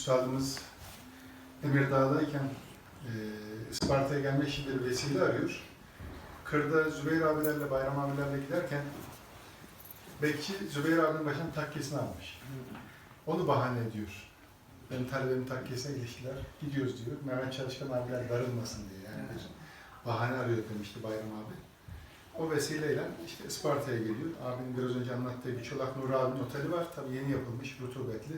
üstadımız Emirdağ'dayken e, Isparta'ya gelmek için bir vesile arıyor. Kırda Zübeyir abilerle, Bayram abilerle giderken bekçi Zübeyir abinin başının takkesini almış. Onu bahane ediyor. Benim talebemin takkesine ilişkiler gidiyoruz diyor. Mehmet Çalışkan abiler darılmasın diye yani bir bahane arıyor demişti Bayram abi. O vesileyle işte Isparta'ya geliyor. Abinin biraz önce anlattığı bir Çolak Nuri abinin oteli var. Tabii yeni yapılmış, rutubetli.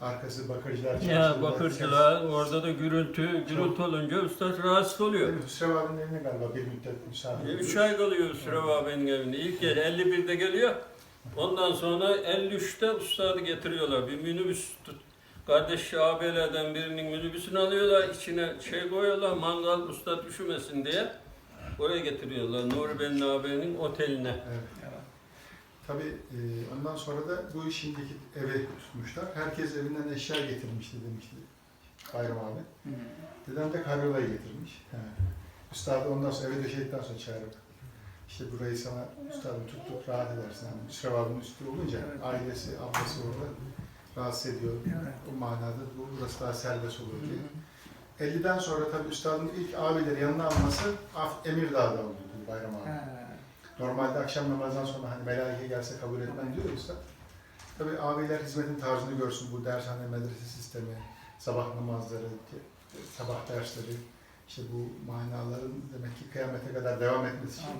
Arkası bakırcılar Ya bakırcılar orada da gürültü, gürültü olunca üstad rahatsız oluyor. Hüsrev abinin evine galiba bir müddet misafir E, Üç ay kalıyor Sürev abinin evinde. İlk yer 51'de geliyor. Ondan sonra 53'te ustadı getiriyorlar. Bir minibüs tut. Kardeş abilerden birinin minibüsünü alıyorlar. içine şey koyuyorlar. Mangal usta üşümesin diye. Oraya getiriyorlar. Nuri Benli abinin oteline. Evet. Tabii e, ondan sonra da bu şimdiki eve tutmuşlar. Herkes evinden eşya getirmişti demişti Bayram abi. Dedem de karyolayı getirmiş. He. Üstadı ondan sonra eve döşedikten sonra çağırıp işte burayı sana üstadım tuttuk rahat edersin. Yani abinin üstü olunca ailesi, ablası orada rahatsız ediyor. Evet. O manada bu burası daha serbest olur diye. 50'den sonra tabii üstadın ilk abileri yanına alması Emirdağ'da oldu Bayram abi. Normalde akşam namazdan sonra hani melaike gelse kabul etmem diyor ya üstad. Tabii abiler hizmetin tarzını görsün. Bu dershane, medrese sistemi, sabah namazları, sabah dersleri, işte bu manaların demek ki kıyamete kadar devam etmesi için.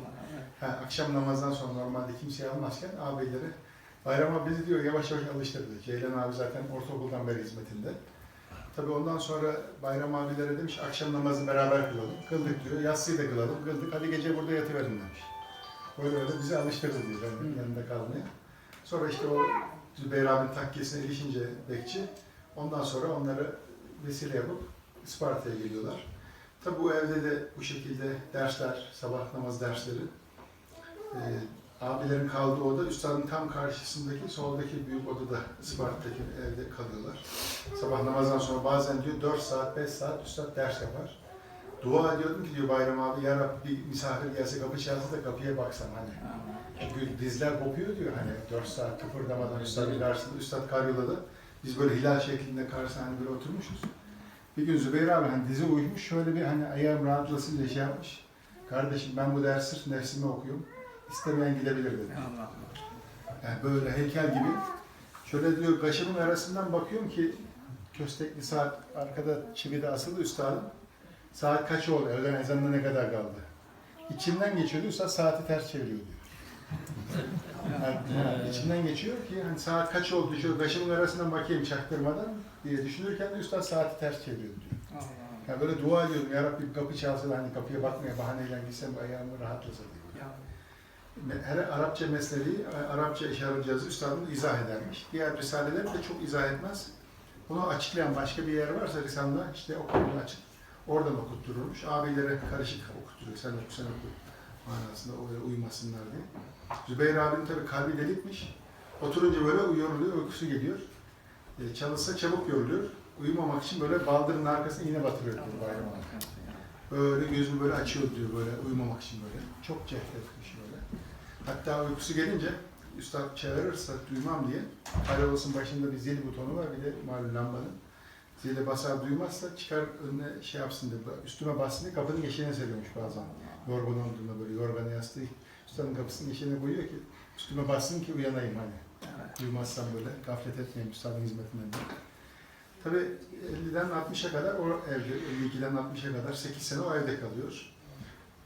Ha, akşam namazdan sonra normalde kimseyi almazken abileri Bayram abi bizi diyor yavaş yavaş alıştırdı. Ceylan abi zaten ortaokuldan beri hizmetinde. Tabii ondan sonra Bayram abilere demiş akşam namazı beraber kılalım. Kıldık diyor. Yatsıyı da kılalım. Kıldık. Hadi gece burada yatıverin demiş. Böyle öyle bizi alıştırdı diyor benim Hı. yanında kalmaya. Sonra işte o Zübeyir abinin takkesine ilişince bekçi ondan sonra onları vesile yapıp Isparta'ya geliyorlar. Tabi bu evde de bu şekilde dersler, sabah namaz dersleri e, abilerin kaldığı oda üstadın tam karşısındaki soldaki büyük odada Isparta'daki evde kalıyorlar. Sabah namazdan sonra bazen diyor 4 saat 5 saat üstad ders yapar. Dua ediyordum ki diyor Bayram abi ya Rabbi bir misafir gelse kapı çalsa da kapıya baksam hani. Çünkü dizler kopuyor diyor hani 4 saat kıpırdamadan üstadın karşısında üstad karyolada. Biz böyle hilal şeklinde karşısında hani böyle oturmuşuz. Bir gün Zübeyir abi hani dizi uymuş şöyle bir hani ayağım rahatlasın diye şey yapmış. Kardeşim ben bu dersi sırf nefsime okuyorum. İstemeyen gidebilir dedi. Yani böyle heykel gibi. Şöyle diyor kaşımın arasından bakıyorum ki köstekli saat arkada çivide asılı üstadım. Saat kaç oldu? Öğlen ezanına ne kadar kaldı? İçimden geçiyordu üstad saati ters çeviriyor diyor. Yani, içimden geçiyor ki hani saat kaç oldu şöyle kaşımın arasından bakayım çaktırmadan diye düşünürken de üstad saati ters çeviriyor diyor. Yani böyle dua ediyorum ya Rabbi kapı çalsa da hani kapıya bakmaya bahaneyle gitsem ayağımı rahatlasa diyor. Her Arapça mesleği, Arapça işaret cihazı üstadımız izah edermiş. Diğer risaleler de çok izah etmez. Bunu açıklayan başka bir yer varsa Risale'de işte o konuyu açık. Oradan okuttururmuş. Abilere karışık okutturuyor. Sen oku, sen oku manasında oraya uymasınlar diye. Zübeyir abinin tabii kalbi delikmiş. Oturunca böyle yoruluyor, uykusu geliyor. E, çalışsa çabuk yoruluyor. Uyumamak için böyle baldırın arkasına iğne batırıyor diyor Bayram. Böyle gözünü böyle açıyor diyor böyle uyumamak için böyle. Çok cehdetmiş böyle. Hatta uykusu gelince üstad çağırırsa duymam diye Karayolun başında bir zil butonu var bir de malum lambanın. Zile basar duymazsa çıkar önüne şey yapsın diye üstüme bassın diye kapının eşiğine seriyormuş bazen. Yorgun olduğunda böyle yorganı yastığı üstadın kapısının eşiğine koyuyor ki üstüme bassın ki uyanayım hani. Duymazsam böyle gaflet etmeyeyim üstadın hizmetinden diye. Tabii 50'den 60'a kadar o evde, 52'den 60'a kadar 8 sene o evde kalıyor.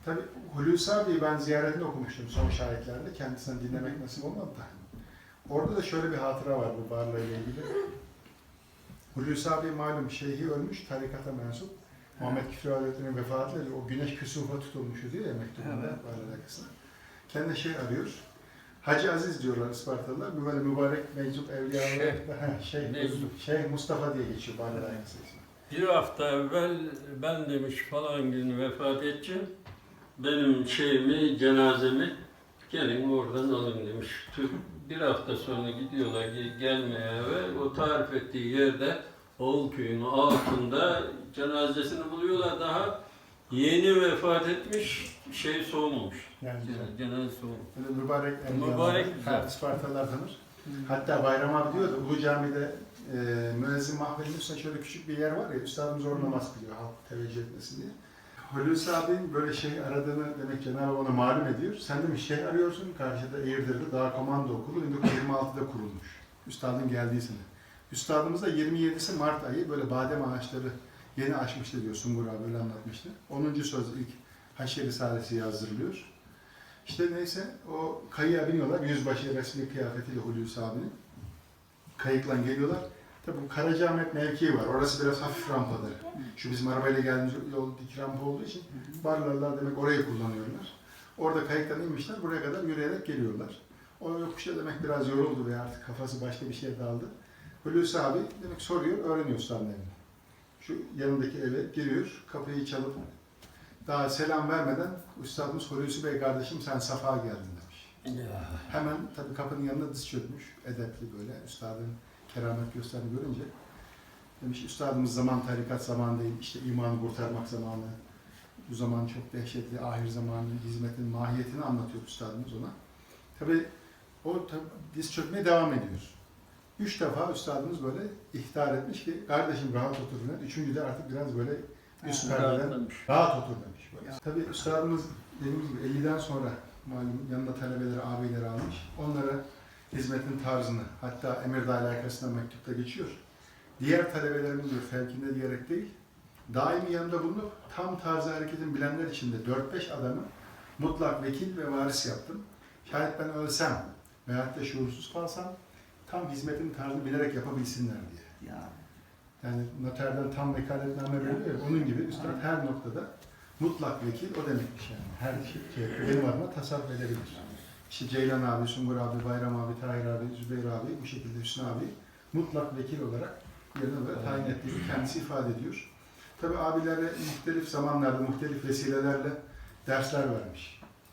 Tabii Hulusi abi ben ziyaretini okumuştum son şahitlerde. Kendisinden dinlemek nasip olmadı da. Orada da şöyle bir hatıra var bu barla ile ilgili. Hulusi abi malum şeyhi ölmüş, tarikata mensup. Muhammed Küfrü Hazretleri'nin vefatıyla o güneş küsufa tutulmuş diyor ya mektubunda Evet. barla alakasına. Kendine şey arıyor. Hacı Aziz diyorlar Ispartalılar. Böyle mübarek meczup evliyalar. Şeyh. Şey, şey, Meczup. Mustafa diye geçiyor barla alakasına. Bir hafta evvel ben demiş falan gün vefat edeceğim. Benim şeyimi, cenazemi gelin oradan alın demiş. Bir hafta sonra gidiyorlar ge- gelmeye eve. O tarif ettiği yerde Oğulköy'ün altında cenazesini buluyorlar daha yeni vefat etmiş şey soğumuş. Yani Cenaze soğumuş. Böyle mübarek. Mübarek Ha, güzel. Ispartalılar tanır. Hatta Bayram abi diyordu Ulu Cami'de e, müezzin mahvelinin üstüne şöyle küçük bir yer var ya üstadımız orada namaz kılıyor halk teveccüh etmesin diye. Hulusi abinin böyle şey aradığını demek Cenab-ı ona malum ediyor. Sen demiş şey arıyorsun karşıda Eğirdir'de Dağ Komando Okulu 1926'da kurulmuş. Üstadın geldiği sene. Üstadımız da 27'si Mart ayı böyle badem ağaçları yeni açmıştı diyor Sungur abi öyle anlatmıştı. 10. söz ilk Haşi Risalesi yazdırılıyor. İşte neyse o kayığa biniyorlar. Yüzbaşı resmi kıyafetiyle Hulusi abinin. Kayıkla geliyorlar. Tabi bu Karacaahmet mevkii var. Orası biraz hafif rampadır. Şu bizim arabayla geldiğimiz yol dik rampa olduğu için barlarlar demek orayı kullanıyorlar. Orada kayıktan inmişler. Buraya kadar yürüyerek geliyorlar. O yokuşta demek biraz yoruldu ve artık kafası başka bir şeye daldı. Hulusi abi demek soruyor, öğreniyor evini. Şu yanındaki eve giriyor, kapıyı çalıp daha selam vermeden Üstadımız Hulusi Bey kardeşim sen safa geldin demiş. Ya. Hemen tabii kapının yanına diz çökmüş, edepli böyle üstadın keramet gösterini görünce. Demiş üstadımız zaman tarikat zamanı değil, işte imanı kurtarmak zamanı. Bu zaman çok dehşetli, ahir zamanı, hizmetin mahiyetini anlatıyor üstadımız ona. Tabii o tabii diz çökmeye devam ediyor. Üç defa üstadımız böyle ihtar etmiş ki kardeşim rahat otur falan. Üçüncü de artık biraz böyle üst perdeden. Rahat otur demiş böyle. Tabii üstadımız dediğimiz gibi 50'den sonra malum yanında talebeleri, abileri almış. Onlara hizmetin tarzını, hatta Emirdağ alakasına mektupta geçiyor. Diğer talebelerimin diyor fevkinde diyerek değil, daimi yanında bulunup tam tarzı hareketin bilenler içinde 4-5 adamı mutlak vekil ve varis yaptım. Şayet ben ölsem veyahut da şuursuz kalsam tam hizmetin tarzını bilerek yapabilsinler diye. Ya. Yani noterden tam vekaletname veriliyor ya, onun gibi üstad her noktada mutlak vekil o demekmiş yani. Her şey, şey benim adıma tasarruf edebilir. İşte Ceylan abi, Sungur abi, Bayram abi, Tahir abi, Zübeyir abi, bu şekilde Hüsnü abi mutlak vekil olarak yerine böyle tayin ettiğini kendisi ifade ediyor. Tabi abilere muhtelif zamanlarda, muhtelif vesilelerle dersler vermiş.